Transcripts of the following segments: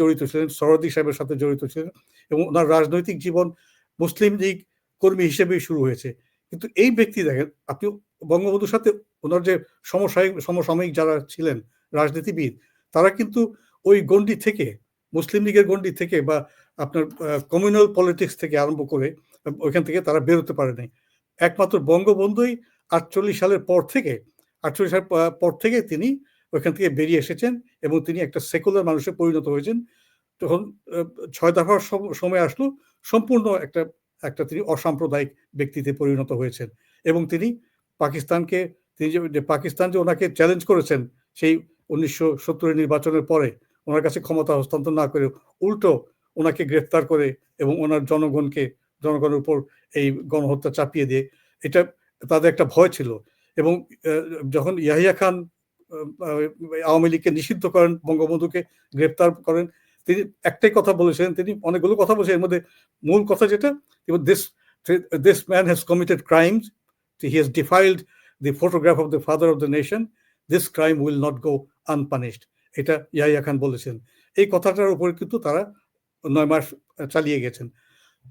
জড়িত ছিলেন, সরদি সাহেবের সাথে জড়িত ছিলেন এবং ওনার রাজনৈতিক জীবন মুসলিম লীগ কর্মী হিসেবেই শুরু হয়েছে। কিন্তু এই ব্যক্তি দেখেন, আপনি বঙ্গবন্ধুর সাথে ওনার যে সমসায়িক সমসাময়িক যারা ছিলেন, রাজনীতিবিদ, তারা কিন্তু ওই গণ্ডি থেকে, মুসলিম লীগের গণ্ডি থেকে বা আপনার কমিউনাল পলিটিক্স থেকে আরম্ভ করে, ওইখান থেকে তারা বেরোতে পারে নাই একমাত্র বঙ্গবন্ধুই আটচল্লিশ সালের পর থেকে, আটচল্লিশ সালের পর থেকে তিনি ওইখান থেকে বেরিয়ে এসেছেন এবং তিনি একটা সেকুলার মানুষে পরিণত হয়েছেন। তখন ছয় দফার সময় আসলো, সম্পূর্ণ একটা একটা তিনি অসাম্প্রদায়িক ব্যক্তিতে পরিণত হয়েছেন এবং তিনি পাকিস্তানকে, তিনি যে পাকিস্তান যে ওনাকে চ্যালেঞ্জ করেছেন সেই উনিশশো সত্তরের নির্বাচনের পরে, ওনার কাছে ক্ষমতা হস্তান্তর না করে উল্টো ওনাকে গ্রেফতার করে এবং ওনার জনগণকে, জনগণের উপর এই গণহত্যা চাপিয়ে দিয়ে, এটা তাদের একটা ভয় ছিল এবং যখন ইয়াহিয়া খান আওয়ামী লীগকে নিষিদ্ধ করেন, বঙ্গবন্ধুকে গ্রেপ্তার করেন। তিনি একটাই কথা বলেছেন, তিনি অনেকগুলো কথা বলেছেন। এর মধ্যে মূল কথা যেটা this this man has committed crimes he has defiled the photograph of the father of the nation this crime will not go unpunished এটা ইয়াহিয়া খান বলেছেন। এই কথাটার উপরে কিন্তু তারা নয় মাস চালিয়ে গেছেন।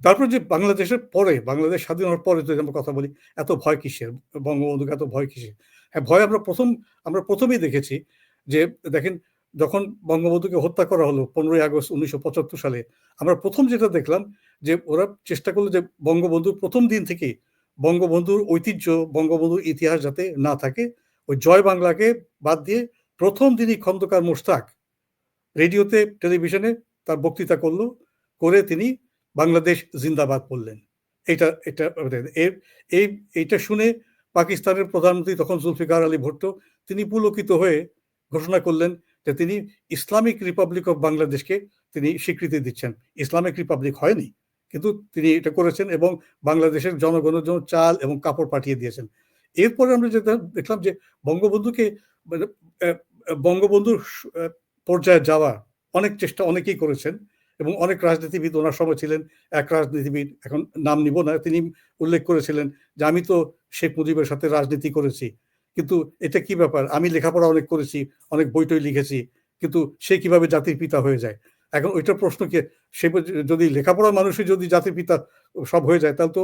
তারপর যে বাংলাদেশের পরে, বাংলাদেশ স্বাধীন হওয়ার পরে যদি আমরা কথা বলি, এত ভয় কিসের? বঙ্গবন্ধুকে এত ভয় কিসের? হ্যাঁ ভয় আমরা প্রথম, আমরা প্রথমেই দেখেছি যে, দেখেন যখন বঙ্গবন্ধুকে হত্যা করা হলো পনেরোই আগস্ট উনিশশো পঁচাত্তর সালে, আমরা প্রথম যেটা দেখলাম যে, ওরা চেষ্টা করল যে, বঙ্গবন্ধুর প্রথম দিন থেকে বঙ্গবন্ধুর ঐতিহ্য, বঙ্গবন্ধুর ইতিহাস যাতে না থাকে, ওই জয় বাংলাকে বাদ দিয়ে প্রথম দিনই খন্দকার মোশতাক রেডিওতে, টেলিভিশনে তার বক্তৃতা করল, করে তিনি বাংলাদেশ জিন্দাবাদ বললেন। এটা এটা এই এইটা শুনে পাকিস্তানের প্রধানমন্ত্রী তখন জুলফিকার আলী ভুট্টো, তিনি পুলকিত হয়ে ঘোষণা করলেন যে তিনি ইসলামিক রিপাবলিক অফ বাংলাদেশকে তিনি স্বীকৃতি দিচ্ছেন। ইসলামিক রিপাবলিক হয়নি, কিন্তু তিনি এটা করেছেন এবং বাংলাদেশের জনগণের জন্য চাল এবং কাপড় পাঠিয়ে দিয়েছেন। এরপরে আমরা যেটা দেখলাম যে বঙ্গবন্ধুকে মানে বঙ্গবন্ধুর পর্যায়ে যাওয়া অনেক চেষ্টা অনেকেই করেছেন এবং অনেক রাজনীতিবিদ ওনার সময় ছিলেন, এক রাজনীতিবিদ, এখন নাম নিব না, তিনি উল্লেখ করেছিলেন যে আমি তো শেখ মুজিবের সাথে রাজনীতি করেছি। কিন্তু এটা কি ব্যাপার? আমি লেখাপড়া অনেক করেছি, অনেক বই টই লিখেছি, কিন্তু সে কীভাবে জাতির পিতা হয়ে যায়? এখন ওইটার প্রশ্ন কি, সে যদি লেখাপড়া মানুষই যদি জাতির পিতা সব হয়ে যায়, তাহলে তো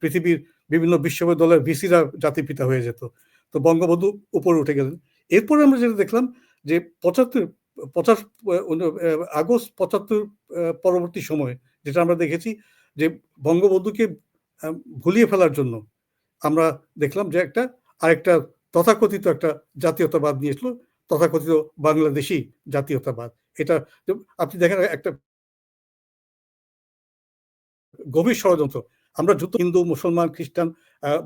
পৃথিবীর বিভিন্ন বিশ্ববিদ্যালয়ের ভিসিরা জাতির পিতা হয়ে যেত। তো বঙ্গবন্ধু উপরে উঠে গেলেন। এরপরে আমরা যেটা দেখলাম যে পঁচাত্তর, পঁচাশ আগস্ট পঁচাত্তর পরবর্তী সময় যেটা আমরা দেখেছি যে বঙ্গবন্ধুকে ভুলিয়ে ফেলার জন্য আমরা দেখলাম যে একটা, আরেকটা তথাকথিত একটা জাতীয়তাবাদ নিয়ে এসলো তথাকথিত বাংলাদেশি জাতীয়তাবাদ। এটা আপনি দেখেন একটা গভীর ষড়যন্ত্র। আমরা যুদ্ধ, হিন্দু, মুসলমান, খ্রিস্টান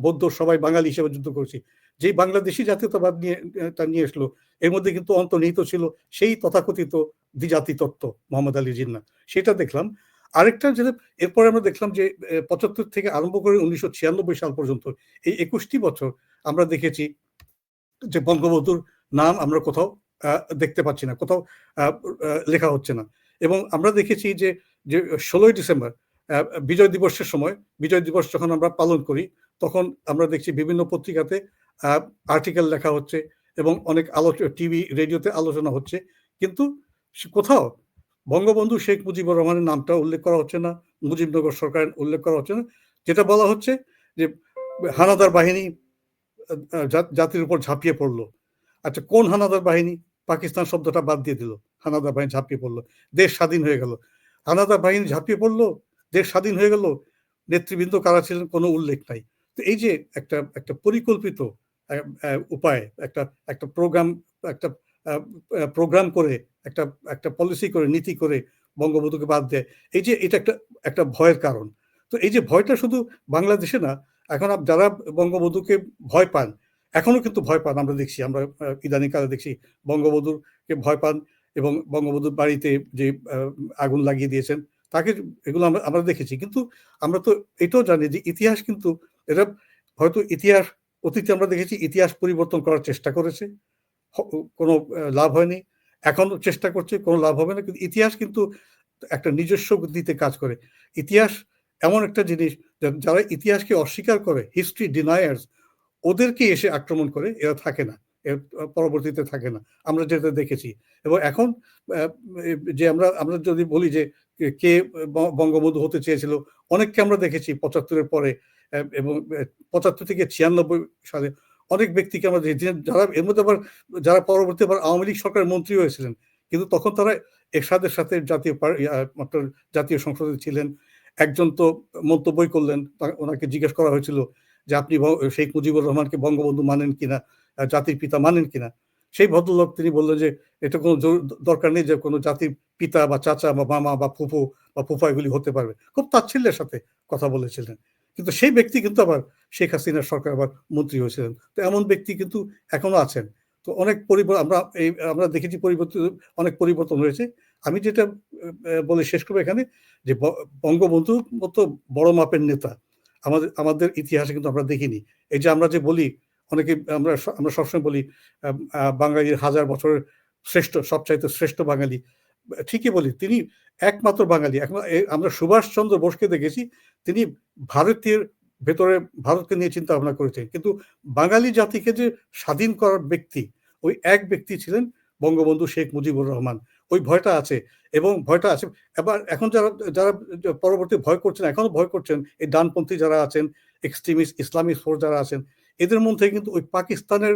বৌদ্ধ সবাই বাঙালি হিসেবে যুদ্ধ করেছি। যেই বাংলাদেশি জাতীয়তাবাদ নিয়ে, তা নিয়ে আসলো এর মধ্যে কিন্তু অন্তর্নিহিত ছিল সেই তথাকথিত দ্বিজাতি তত্ত্ব মোহাম্মদ আলী জিন্না। সেটা দেখলাম আরেকটা যেটা, এরপরে আমরা দেখলাম যে পঁচাত্তর থেকে আরম্ভ করে উনিশশো ছিয়ানব্বই সাল পর্যন্ত এই একুশটি বছর আমরা দেখেছি যে বঙ্গবন্ধুর নাম আমরা কোথাও দেখতে পাচ্ছি না, কোথাও লেখা হচ্ছে না। এবং আমরা দেখেছি যে যে ষোলোই ডিসেম্বর বিজয় দিবসের সময়, বিজয় দিবস যখন আমরা পালন করি, তখন আমরা দেখছি বিভিন্ন পত্রিকাতে আর্টিকেল লেখা হচ্ছে এবং অনেক আলোচনা টিভি, রেডিওতে আলোচনা হচ্ছে। কিন্তু কোথাও বঙ্গবন্ধু শেখ মুজিবুর রহমানের নামটা উল্লেখ করা হচ্ছে না, মুজিবনগর সরকারের উল্লেখ করা হচ্ছে না, যেটা বলা হচ্ছে যে হানাদার বাহিনী জাতির উপর ঝাঁপিয়ে পড়ল। আচ্ছা কোন হানাদার বাহিনী? পাকিস্তান শব্দটা বাদ দিয়ে দিল। হানাদার বাহিনী ঝাঁপিয়ে পড়ল। দেশ স্বাধীন হয়ে গেল। হানাদার বাহিনী ঝাঁপিয়ে পড়ল? দেশ স্বাধীন হয়ে গেল? নেতৃবৃন্দ কারা ছিলেন? কোনো উল্লেখ নাই। তো এই যে একটা একটা পরিকল্পিত উপায়, একটা একটা প্রোগ্রাম একটা প্রোগ্রাম করে, একটা একটা পলিসি করে, নীতি করে বঙ্গবন্ধুকে বাদ দেয়। এই যে এটা একটা একটা ভয়ের কারণ। তো এই যে ভয়টা শুধু বাংলাদেশে না, এখন যারা বঙ্গবন্ধুকে ভয় পান, এখনও কিন্তু ভয় পান, আমরা দেখছি, আমরা ইদানিং কালে দেখছি বঙ্গবন্ধুকে ভয় পান এবং বঙ্গবন্ধুর বাড়িতে যে আগুন লাগিয়ে দিয়েছেন, তাকে এগুলো আমরা আমরা দেখেছি। কিন্তু আমরা তো এটাও জানি যে ইতিহাস কিন্তু এটা হয়তো ইতিহাস, অতীতে আমরা দেখেছি ইতিহাস পরিবর্তন করার চেষ্টা করেছে। কোনো লাভ হয়নি। এখন চেষ্টা করছে, কোনো লাভ হবে না। কিন্তু ইতিহাস কিন্তু একটা নিজস্ব গতিতে কাজ করে। ইতিহাস এমন একটা জিনিস যারা ইতিহাসকে অস্বীকার করে হিস্ট্রি ডিনায়ার্স ওদেরকে এসে আক্রমণ করে, এরা থাকে না। এর পরবর্তীতে থাকে না। আমরা যেটা দেখেছি। এবং এখন যে আমরা আমরা যদি বলি যে কে বঙ্গবন্ধু হতে চেয়েছিল, অনেককে আমরা দেখেছি পঁচাত্তরের পরে এবং পঁচাত্তর থেকে ছিয়ানব্বই সালে অনেক ব্যক্তিকে আমরা যারা এর মধ্যে আবার, যারা পরবর্তী আবার আওয়ামী লীগ সরকারের মন্ত্রী হয়েছিলেন। কিন্তু তখন তারা এরশাদের সাথে জাতীয় জাতীয় সংসদে ছিলেন। একজন তো মন্তব্যই করলেন ওনাকে জিজ্ঞেস করা হয়েছিল যে আপনি শেখ মুজিবুর রহমানকে বঙ্গবন্ধু মানেন কিনা জাতির পিতা মানেন কিনা? সেই ভদ্রলোক তিনি বললেন যে, এটা কোনো দরকার নেই যে কোনো জাতির পিতা বা চাচা বা মামা বা ফুফু বা ফুফা এগুলি হতে পারবে। খুব তাচ্ছিল্যের সাথে কথা বলেছিলেন। কিন্তু সেই ব্যক্তি কিন্তু আবার শেখ হাসিনার সরকার আবার মন্ত্রী হয়েছিলেন। তো এমন ব্যক্তি কিন্তু এখনও আছেন। তো অনেক পরিবর্তন আমরা এই, আমরা দেখেছি পরিবর্তন অনেক পরিবর্তন হয়েছে। আমি যেটা বলে শেষ করব এখানে যে বঙ্গবন্ধুর মতো বড় মাপের নেতা আমাদের আমাদের ইতিহাসে কিন্তু আমরা দেখিনি। এই যে আমরা যে বলি, অনেকে আমরা আমরা সবসময় বলি বাঙালির হাজার বছরের শ্রেষ্ঠ, সবচাইতে শ্রেষ্ঠ বাঙালি। ঠিকই বলি, তিনি একমাত্র বাঙালি। এখন আমরা সুভাষচন্দ্র বোসকে দেখেছি, তিনি ভারতীয় ভেতরে, ভারতকে নিয়ে চিন্তা ভাবনা করেছেন। কিন্তু বাঙালি জাতিকে যে স্বাধীন করার ব্যক্তি, ওই এক ব্যক্তি ছিলেন বঙ্গবন্ধু শেখ মুজিবুর রহমান। ওই ভয়টা আছে এবং ভয়টা আছে, এবার এখন যারা যারা পরবর্তী ভয় করছেন, এখনও ভয় করছেন, এই ডানপন্থী যারা আছেন, এক্সট্রিমিস্ট ইসলামিক ফোর্স যারা আছেন, এদের মধ্যে কিন্তু ওই পাকিস্তানের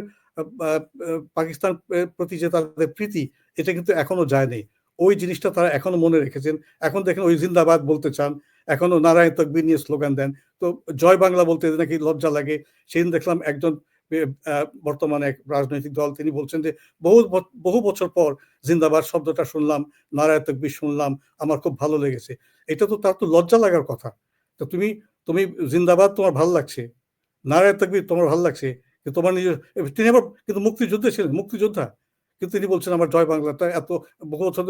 পাকিস্তান প্রতি যে তাদের প্রীতি, এটা কিন্তু এখনও যায়নি ওই জিনিসটা তারা এখনও মনে রেখেছেন। এখন দেখেন ওই জিন্দাবাদ বলতে চান, এখনও নারায়ণ তকবির নিয়ে স্লোগান দেন। তো জয় বাংলা বলতে নাকি লজ্জা লাগে। সেদিন দেখলাম একজন বর্তমানে এক রাজনৈতিক দল, তিনি বলছেন যে, বহু বহু বছর পর জিন্দাবাদ শব্দটা শুনলাম, নারায়ণ তকবির শুনলাম, আমার খুব ভালো লেগেছে। এটা তো তার তো লজ্জা লাগার কথা। তো তুমি তুমি জিন্দাবাদ তোমার ভালো লাগছে, নারায়ণ তকবির তোমার ভালো লাগছে তোমার নিজের তিনি আবার কিন্তু মুক্তিযুদ্ধে ছিলেন, মুক্তিযোদ্ধা। কিন্তু তিনি বলছেন, আমার জয় বাংলাটা এত বহু বছর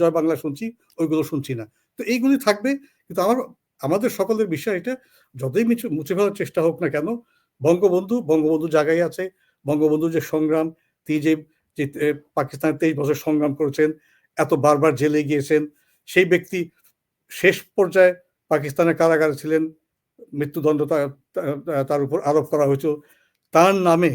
জয় বাংলা শুনছি, ওইগুলো শুনছি না। তো এইগুলি থাকবে, কিন্তু আমার, আমাদের সকলের বিষয় এটা, যতই মুছে ফেলার চেষ্টা হোক না কেন, বঙ্গবন্ধু বঙ্গবন্ধু জায়গায় আছে বঙ্গবন্ধু যে সংগ্রাম, তিনি যে পাকিস্তানের তেইশ বছর সংগ্রাম করেছেন, এত বারবার জেলে গিয়েছেন, সেই ব্যক্তি শেষ পর্যায়ে পাকিস্তানের কারাগারে ছিলেন, মৃত্যুদণ্ড তার উপর আরোপ করা হয়েছিল, তার নামে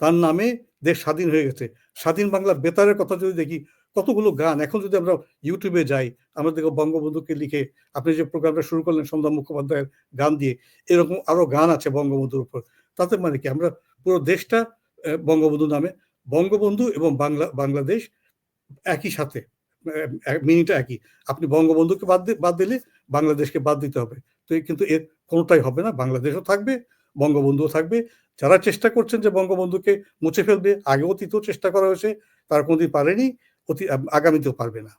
তার নামে দেশ স্বাধীন হয়ে গেছে। স্বাধীন বাংলা বেতারের কথা যদি দেখি, কতগুলো গান, এখন যদি আমরা ইউটিউবে যাই, আমরা দেখো বঙ্গবন্ধুকে লিখে আপনি যে প্রোগ্রামটা শুরু করলেন সন্ধ্যা মুখোপাধ্যায়ের গান দিয়ে, এরকম আরও গান আছে বঙ্গবন্ধুর উপর। তাতে মানে কি, আমরা পুরো দেশটা বঙ্গবন্ধু নামে, বঙ্গবন্ধু এবং বাংলা, বাংলাদেশ একই সাথে মিনিটা একই। আপনি বঙ্গবন্ধুকে বাদ বাদ দিলে বাংলাদেশকে বাদ দিতে হবে। তো কিন্তু এর কোনোটাই হবে না, বাংলাদেশও থাকবে, বঙ্গবন্ধুও থাকবে যারা চেষ্টা করছেন যে বঙ্গবন্ধুকে মুছে ফেলবে আগে অতীতেও চেষ্টা করা হয়েছে, তারা কোনোদিন পারেনি, অতি আগামীতেও পারবে না।